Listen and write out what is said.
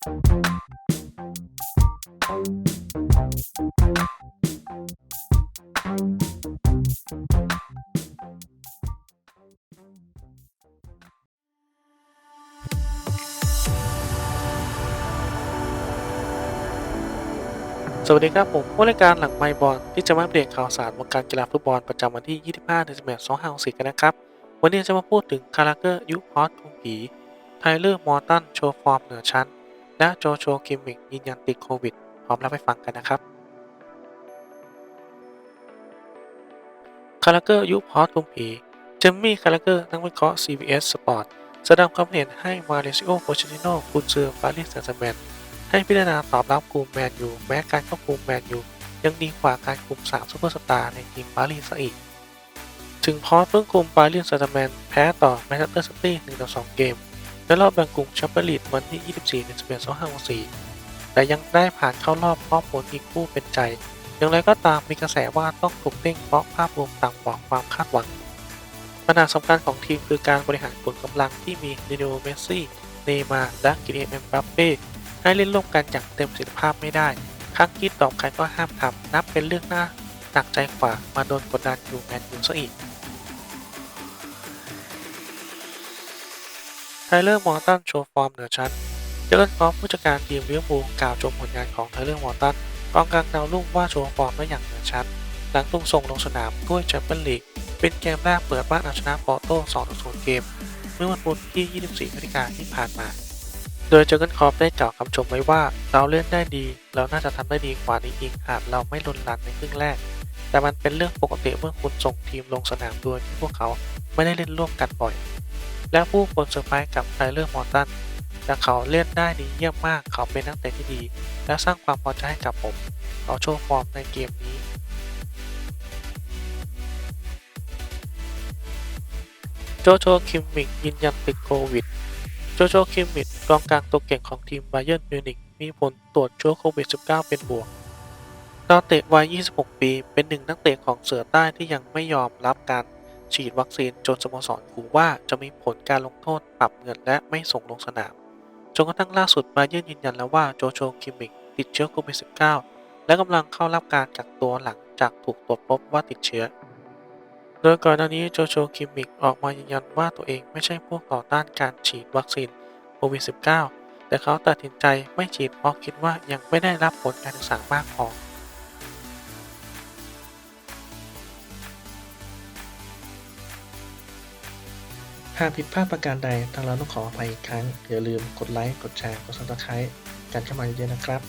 สวัสดีครับ ผมผู้รายการหลังไมบอลที่จะมาอัปเดตข่าวสารวงการกีฬาฟุตบอลประจำวันที่ 25เดือน11 2564กันนะครับ วันนี้จะมาพูดถึงคาราเกอร์ยุคฮอตทุงผีไทเลอร์มอร์ตันโชว์ฟอร์มเหนือชั้น และโจโชคิมมิกยืนยันติดโควิด พร้อมรับไปฟังกันนะครับคาราเกอร์ยุฮอตทุงผีเจมมี่คาราเกอร์นักวิเคราะห์ CBS Sport แสดงความเห็นให้มาเลซิโอโพชิโนกุนซือปารีสแซงต์แชร์แมงให้พิจารณาตอบรับคุมแมนยูแม้การควบคุมแมนยูยังดีกว่าการคุม3ซูเปอร์สตาร์ในทีมปารีสซะอีก ถึงพอสเพิ่งคุมปารีสแซงต์แชร์แมงแพ้ต่อแมนเชสเตอร์ซิตี้1ต่อ2เกม ในรอบแบ่งกลุ่มแชมเปี้ยนลีกวันที่ 24เดือน11 2564แต่ยังได้ผ่านเข้ารอบเพราะผลอีกคู่เป็นใจ อย่างไรก็ตามมีกระแสว่าต้องถูกเด้งเพราะภาพรวมต่ำกว่าความคาดหวัง ปัญหาสำคัญของทีมคือการบริหารผลกำลังที่มีลิโอเมสซี่ เนมาร์และกิเลนเอ็มบัปเป้ให้เล่นร่วมกันอย่างเต็มประสิทธิภาพไม่ได้ข้งคิดต่อใครก็ห้ามทำนับเป็นเรื่องน่าหนักใจกว่ามาโดนกดดันอยู่แมนยูซะอีก ไทเลอร์มอร์ตันโชว์ฟอร์มเหนือชั้น เจอร์เกนคอฟผู้จัดการทีมลิเวอร์พูลกล่าวชมผลงานของไทเลอร์มอร์ตันกองกลางดาวรุ่งว่าโชว์ฟอร์มได้อย่างเหนือชั้น หลังตุ้งส่งลงสนามด้วยแชมเปี้ยนลีก เป็นเกมแรกเปิดบ้านเอาชนะปอร์โต้2-0 เกม เมื่อวันพุธที่ 24พฤศจิกายนที่ผ่านมา โดยเจอร์เกนคอฟได้กล่าวคำชมไว้ว่า เราเล่นได้ดี เราน่าจะทำได้ดีกว่านี้อีกหากเราไม่รุนแรงในครึ่งแรก แต่มันเป็นเรื่องปกติเมื่อคุณส่งทีมลงสนามโดยที่พวกเขาไม่ได้เล่นร่วมกันบ่อย และผู้คนเซอร์ไพรส์กับไทเลอร์มอร์ตันแต่เขาเล่นได้ดีเยี่ยมมากเขาเป็นนักเตะที่ดี และสร้างความพอใจให้กับผม เขาโชว์ฟอร์มในเกมนี้โจโจคิมมิกยืนยันติดโควิด โจโจคิมมิกกองกลางตัวเก่งของทีมไบเย r n นมิวนิกมีผลตรวจเชื้อโควิด -19 เป็นบวกดาวเตะวัย 26 ปี เป็นหนึ่งนักเตะของเสือใต้ที่ยังไม่ยอมรับการ ฉีดวัคซีนจนสโมสรขู่ว่าจะมีผลการลงโทษปรับเงินและไม่ส่งลงสนาม จนกระทั่งล่าสุดไบเย r n ยืนยันแล้วว่าโจโจคิมมิกติดเชื้อโควิด -19 และกำลังเข้ารับการกักตัวหลังจากถูกตรวจพบว่าติดเชื้อ โดยก่อนหน้านี้โจโจคิมมิกออกมายืนยันว่าตัวเองไม่ใช่พวกต่อต้านการฉีดวัคซีนโควิด -19 แต่เขาตัดสินใจไม่ฉีดเพราะคิดว่ายังไม่ได้รับผลการศึกษามากพอ หากผิดพลาดประการใดทางเราต้องขออภัยอีกครั้ง อย่าลืมกดไลค์ กดแชร์ กดซับสไครต์กันเข้ามาเยอะๆนะครับ